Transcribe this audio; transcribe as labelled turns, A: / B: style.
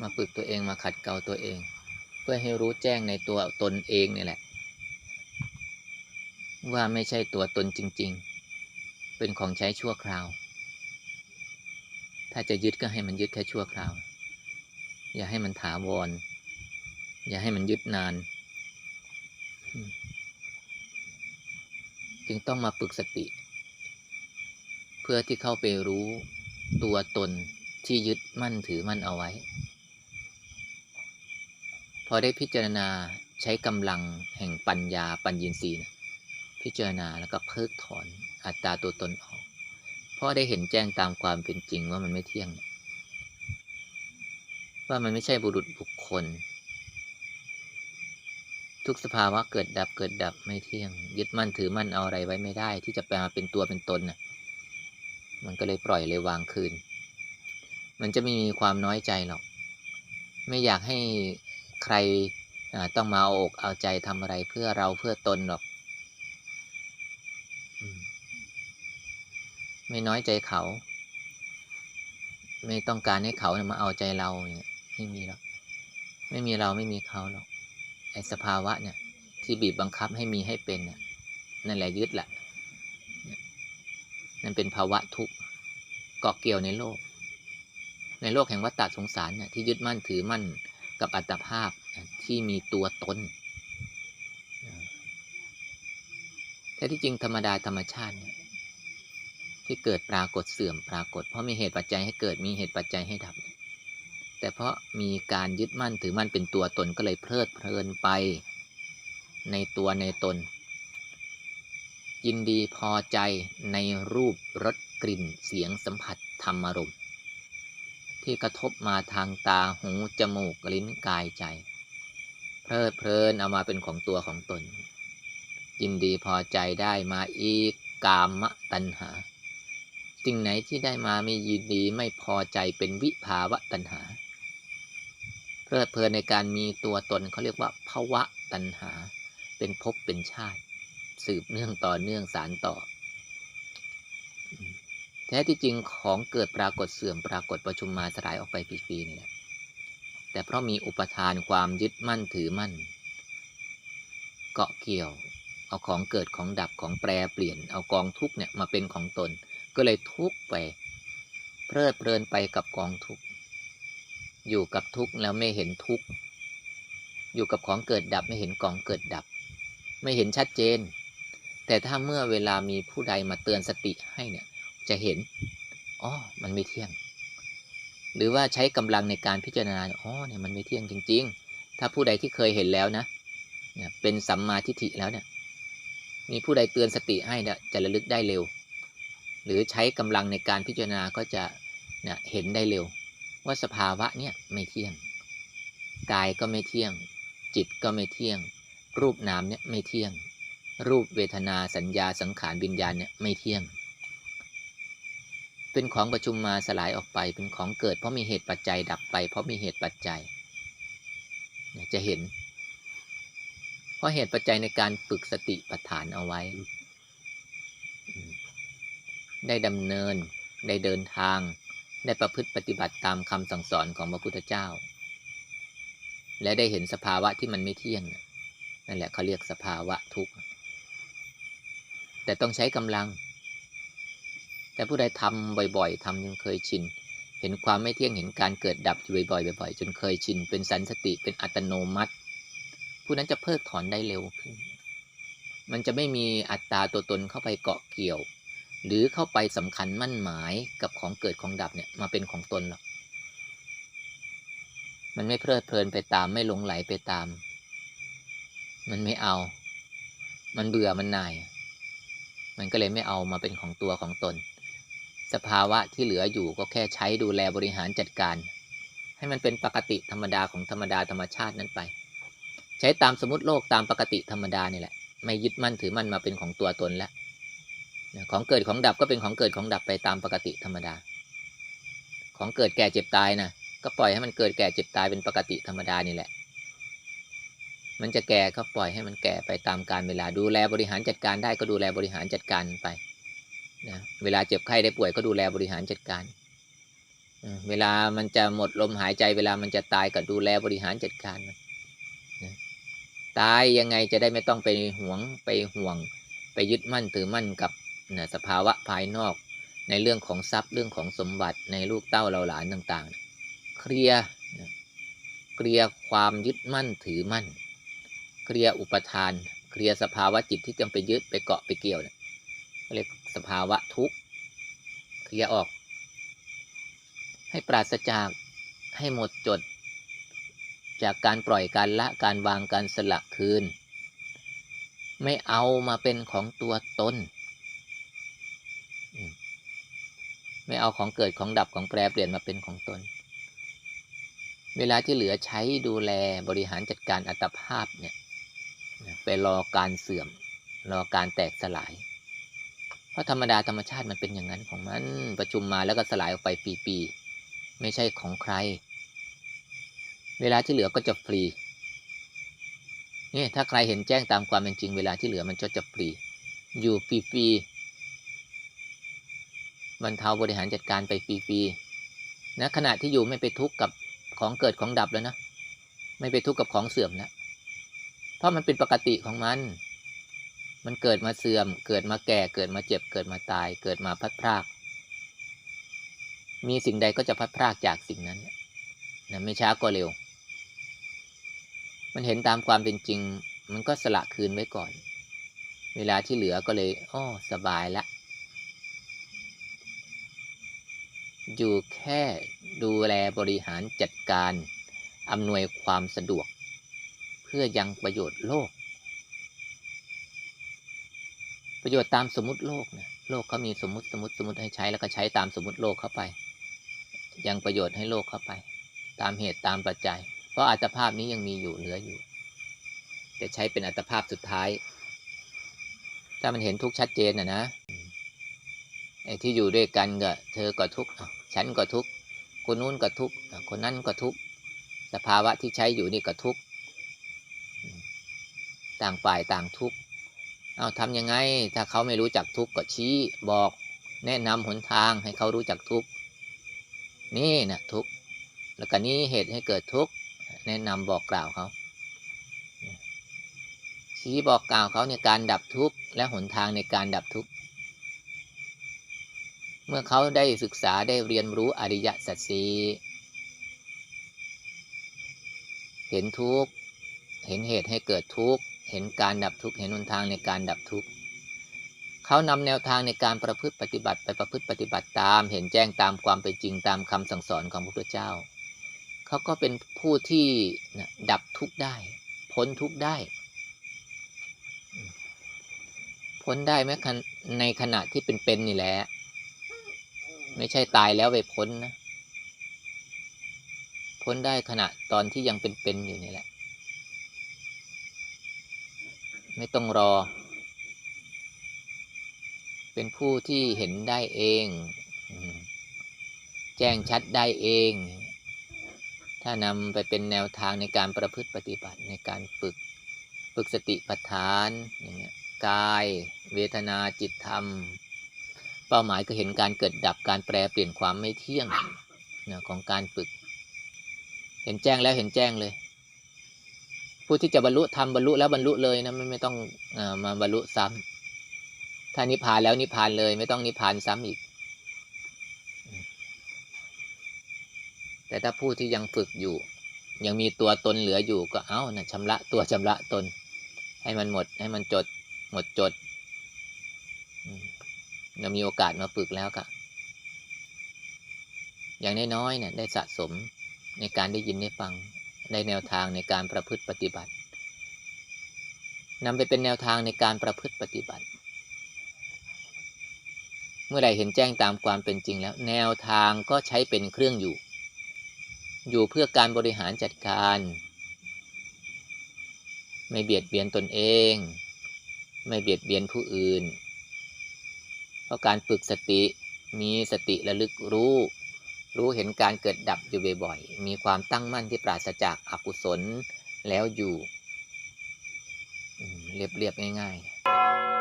A: มาฝึกตัวเองมาขัดเกลาตัวเอง เพื่อให้รู้แจ้งในตัวตนเองนี่แหละ ว่าไม่ใช่ตัวตนจริง ๆ เป็นของใช้ชั่วคราว ถ้าจะยึดก็ให้มันยึดแค่ชั่วคราว อย่าให้มันถาวร อย่าให้มันยึดนาน จึงต้องมาฝึกสติ เพื่อที่เข้าไปรู้ตัวตนที่ยึดมั่นถือมั่นเอาไว้ พอได้พิจารณาใช้กำลังแห่งปัญญาปัญญีสีนะพิจารณาแล้วก็เพิกถอนอัตตาตัวตนออกเพราะได้เห็นแจ้งตามความเป็นจริงว่ามันไม่เที่ยง ว่ามันไม่ใช่บุรุษบุคคล ทุกสภาวะเกิดดับเกิดดับไม่เที่ยง ยึดมั่นถือมั่นเอาอะไรไว้ไม่ได้ ที่จะไปมาเป็นตัวเป็นตนน่ะมันก็เลยปล่อยเลยวางคืน มันจะไม่มีความน้อยใจหรอก ไม่อยากให้ ใครต้องมาเอาอกเอาใจทำอะไรเพื่อเราเพื่อตนหรอกไม่น้อยใจเขา ไม่ต้องการให้เขามาเอาใจเราเนี่ยไม่มีหรอกไม่มีเราไม่มีเขาหรอกไอ้สภาวะเนี่ย ที่บีบบังคับให้มีให้เป็นน่ะนั่นแหละยึดแหละนั่นเป็นภาวะทุกข์เกาะเกี่ยวในโลก ในโลกแห่งวัฏฏะสงสารเนี่ยที่ยึดมั่นถือมั่น กับอัตภาพที่มีตัวตนแต่ที่จริงธรรมดาธรรมชาติเนี่ยที่เกิดปรากฏเสื่อมปรากฏ เพราะมีเหตุปัจจัยให้เกิดมีเหตุปัจจัยให้ดับ แต่เพราะมีการยึดมั่นถือมั่นเป็นตัวตนก็เลยเพลิดเพลินไปในตัวในตน ยินดีพอใจในรูปรสกลิ่นเสียงสัมผัสธรรมารมณ์ ที่กระทบมาทางตาหูจมูกลิ้นกายใจ เพลิดเพลินเอามาเป็นของตัวของตน ยินดีพอใจได้มาอีกกามตัณหา สิ่งไหนที่ได้มาไม่ยินดีไม่พอใจเป็นวิภาวะตัณหา เพลิดเพลินในการมีตัวตนเขาเรียกว่าภาวะตัณหา เป็นภพเป็นชาติ สืบเนื่องต่อเนื่องสารต่อ แท้ที่จริงของเกิดปรากฏเสื่อมปรากฏประชุมมาสลายออกไปปีๆนี่แหละแต่เพราะมีอุปทานความยึดมั่นถือมั่น เกาะเกี่ยว เอาของเกิดของดับของแปรเปลี่ยน เอากองทุกเนี่ยมาเป็นของตน ก็เลยทุกไป เพลิดเพลินไปกับกองทุกอยู่กับทุกแล้วไม่เห็นทุกอยู่กับของเกิดดับไม่เห็นกองเกิดดับ ไม่เห็นชัดเจน แต่ถ้าเมื่อเวลามีผู้ใดมาเตือนสติให้เนี่ย จะเห็นอ๋อมันไม่เที่ยง หรือว่าใช้กำลังในการพิจารณาอ๋อเนี่ยมันไม่เที่ยงจริง ๆ ถ้าผู้ใดที่เคยเห็นแล้วนะเนี่ยเป็นสัมมาทิฏฐิแล้วเนี่ยมีผู้ใดเตือนสติให้เนี่ยจะระลึกได้เร็ว หรือใช้กำลังในการพิจารณาก็จะเนี่ยเห็นได้เร็ว ว่าสภาวะเนี่ยไม่เที่ยงกายก็ไม่เที่ยง จิตก็ไม่เที่ยง รูปนามเนี่ยไม่เที่ยง รูปเวทนาสัญญาสังขารวิญญาณเนี่ยไม่เที่ยง เป็นของประชุมมาสลายออกไป เป็นของเกิด เพราะมีเหตุปัจจัยดับไป เพราะมีเหตุปัจจัย จะเห็น เพราะเหตุปัจจัยในการฝึกสติปัฏฐานเอาไว้ ได้ดำเนิน ได้เดินทาง ได้ประพฤติปฏิบัติตามคำสั่งสอนของพระพุทธเจ้า และได้เห็นสภาวะที่มันไม่เที่ยง นั่นแหละเขาเรียกสภาวะทุกข์ แต่ต้องใช้กำลัง แต่ผู้ใดทำบ่อยๆทำจนเคยชิน เห็นความไม่เที่ยงเห็นการเกิดดับอยู่บ่อยๆบ่อยๆ จนเคยชิน เป็นสันสติเป็นอัตโนมัติ ผู้นั้นจะเพิกถอนได้เร็วขึ้น มันจะไม่มีอัตตาตัวตนเข้าไปเกาะเกี่ยว หรือเข้าไปสำคัญมั่นหมายกับของเกิดของดับเนี่ยมาเป็นของตนหรอกมันไม่เพลิดเพลินไปตามไม่หลงไหลไปตาม มันไม่เอา มันเบื่อมันนาย มันก็เลยไม่เอามาเป็นของตัวของตน สภาวะที่เหลืออยู่ก็แค่ใช้ดูแลบริหารจัดการ ให้มันเป็นปกติธรรมดาของธรรมดาธรรมชาตินั้นไป ใช้ตามสมมติโลกตามปกติธรรมดานี่แหละ ไม่ยึดมั่นถือมั่นมาเป็นของตัวตนแล้วของเกิดของดับก็เป็นของเกิดของดับไปตามปกติธรรมดา ของเกิดแก่เจ็บตายนะก็ปล่อยให้มันเกิดแก่เจ็บตายเป็นปกติธรรมดานี่แหละ มันจะแก่ก็ปล่อยให้มันแก่ไปตามการเวลาดูแลบริหารจัดการได้ก็ดูแลบริหารจัดการไป นะเวลาเจ็บไข้ได้ป่วยก็ดูแลบริหารจัดการ เวลามันจะหมดลมหายใจ เวลามันจะตายก็ดูแลบริหารจัดการมันนะตายยังไงจะได้ไม่ต้องไปหวงไปห่วง ไปยึดมั่นถือมั่นกับนะสภาวะภายนอก ในเรื่องของทรัพย์เรื่องของสมบัติในลูกเต้าเราหลานต่างๆ เคลียร์นะเคลียร์ความยึดมั่นถือมั่น เคลียร์อุปทาน เคลียร์สภาวะจิตที่จำไปยึดไปเกาะไปเกี่ยวเนี่ยเรียก สภาวะทุกข์เคลียออก ให้ปราศจากให้หมดจด จากการปล่อยการละการวางการสละคืน ไม่เอามาเป็นของตัวตนไม่เอาของเกิดของดับของแปรเปลี่ยนมาเป็นของตน เวลาที่เหลือใช้ดูแลบริหารจัดการอัตภาพเนี่ยไปรอการเสื่อม รอการแตกสลาย ราะธรรมดาธรรมชาติมันเป็นอย่างนั้นของมันประชุมมาแล้วก็สลายออกไปปีๆไม่ใช่ของใคร เวลาที่เหลือก็จะฟรีนี่ถ้าใครเห็นแจ้งตามความเป็นจริงเวลาที่เหลือมันก็จะฟรีอยู่ฟรีๆบรรเทาบริหารจัดการไปฟรีๆนะขณะที่อยู่ไม่ไปทุกข์กับของเกิดของดับแล้วนะ ไม่ไปทุกข์กับของเสื่อมแล้วเพราะมันเป็นปกติของมัน มันเกิดมาเสื่อม เกิดมาแก่ เกิดมาเจ็บ เกิดมาตาย เกิดมาพัดพราก มีสิ่งใดก็จะพัดพรากจากสิ่งนั้นนะไม่ช้าก็เร็ว มันเห็นตามความเป็นจริง มันก็สละคืนไว้ก่อน เวลาที่เหลือก็เลยอ้อสบายละ อยู่แค่ดูแลบริหารจัดการ อำนวยความสะดวก เพื่อยังประโยชน์โลก ประโยชน์ตามสมมติโลกนะโลกเขามีสมมติสมมติสมมติให้ใช้แล้วก็ใช้ตามสมมติโลกเข้าไป ยังประโยชน์ให้โลกเข้าไป ตามเหตุตามปัจจัย เพราะอัตภาพนี้ยังมีอยู่เหลืออยู่จะใช้เป็นอัตภาพสุดท้าย ถ้ามันเห็นทุกชัดเจนนะนะไอ้ที่อยู่ด้วยกันก็เธอก็ทุกข์ฉันก็ทุกข์คนนู้นก็ทุกข์คนนั้นก็ทุกข์สภาวะที่ใช้อยู่นี่ก็ทุกข์ต่างฝ่ายต่างทุกข์ เอาทำยังไง ถ้าเขาไม่รู้จักทุกข์ก็ชี้บอกแนะนำหนทางให้เขารู้จักทุกข์นี่นะทุกข์แล้วก็นี้เหตุให้เกิดทุกข์แนะนำบอกกล่าวเขาชี้บอกกล่าวเขาในการดับทุกข์และหนทางในการดับทุกข์เมื่อเขาได้ศึกษาได้เรียนรู้อริยสัจสีเห็นทุกข์เห็นเหตุให้เกิดทุกข์ เห็นการดับทุกข์เห็นหนทางในการดับทุกข์เขานำแนวทางในการประพฤติปฏิบัติไปประพฤติปฏิบัติตาม เห็นแจ้งตามความเป็นจริงตามคำสั่งสอนของพระพุทธเจ้า เขาก็เป็นผู้ที่ดับทุกข์ได้ พ้นทุกข์ได้ พ้นได้ไหมในขณะที่เป็นเป็นนี่แหละ ไม่ใช่ตายแล้วไปพ้นนะ พ้นได้ขณะตอนที่ยังเป็นเป็นอยู่นี่แหละ ไม่ต้องรอ เป็นผู้ที่เห็นได้เอง แจ้งชัดได้เอง ถ้านำไปเป็นแนวทางในการประพฤติปฏิบัติในการฝึกฝึกสติปัฏฐานอย่างเงี้ยกาย เวทนาจิตธรรม เป้าหมายก็เห็นการเกิดดับการแปรเปลี่ยนความไม่เที่ยงนะของการฝึก เห็นแจ้งแล้วเห็นแจ้งเลย ผู้ที่จะบรรลุทำบรรลุแล้วบรรลุเลยนะไม่ไม่ต้องอมาบรรลุซ้ำถ้านิพพานแล้วนิพพานเลย ไม่ต้องนิพพานซ้ำอีก แต่ถ้าผู้ที่ยังฝึกอยู่ ยังมีตัวตนเหลืออยู่ก็เอานะชำระตัวชำระตน ให้มันหมด ให้มันจด หมดจดเรามีโอกาสมาฝึกแล้วก็อย่างน้อยๆเนี่ยได้สะสมในการได้ยินได้ฟัง ได้แนวทางในการประพฤติปฏิบัตินำไปเป็นแนวทางในการประพฤติปฏิบัติ เมื่อใดเห็นแจ้งตามความเป็นจริงแล้ว แนวทางก็ใช้เป็นเครื่องอยู่ อยู่เพื่อการบริหารจัดการ ไม่เบียดเบียนตนเอง ไม่เบียดเบียนผู้อื่น เพราะการฝึกสติมีสติระลึกรู้ รู้เห็นการเกิดดับอยู่บ่อยๆ มีความตั้งมั่นที่ปราศจากอกุศลแล้วอยู่ เรียบๆ ง่ายๆ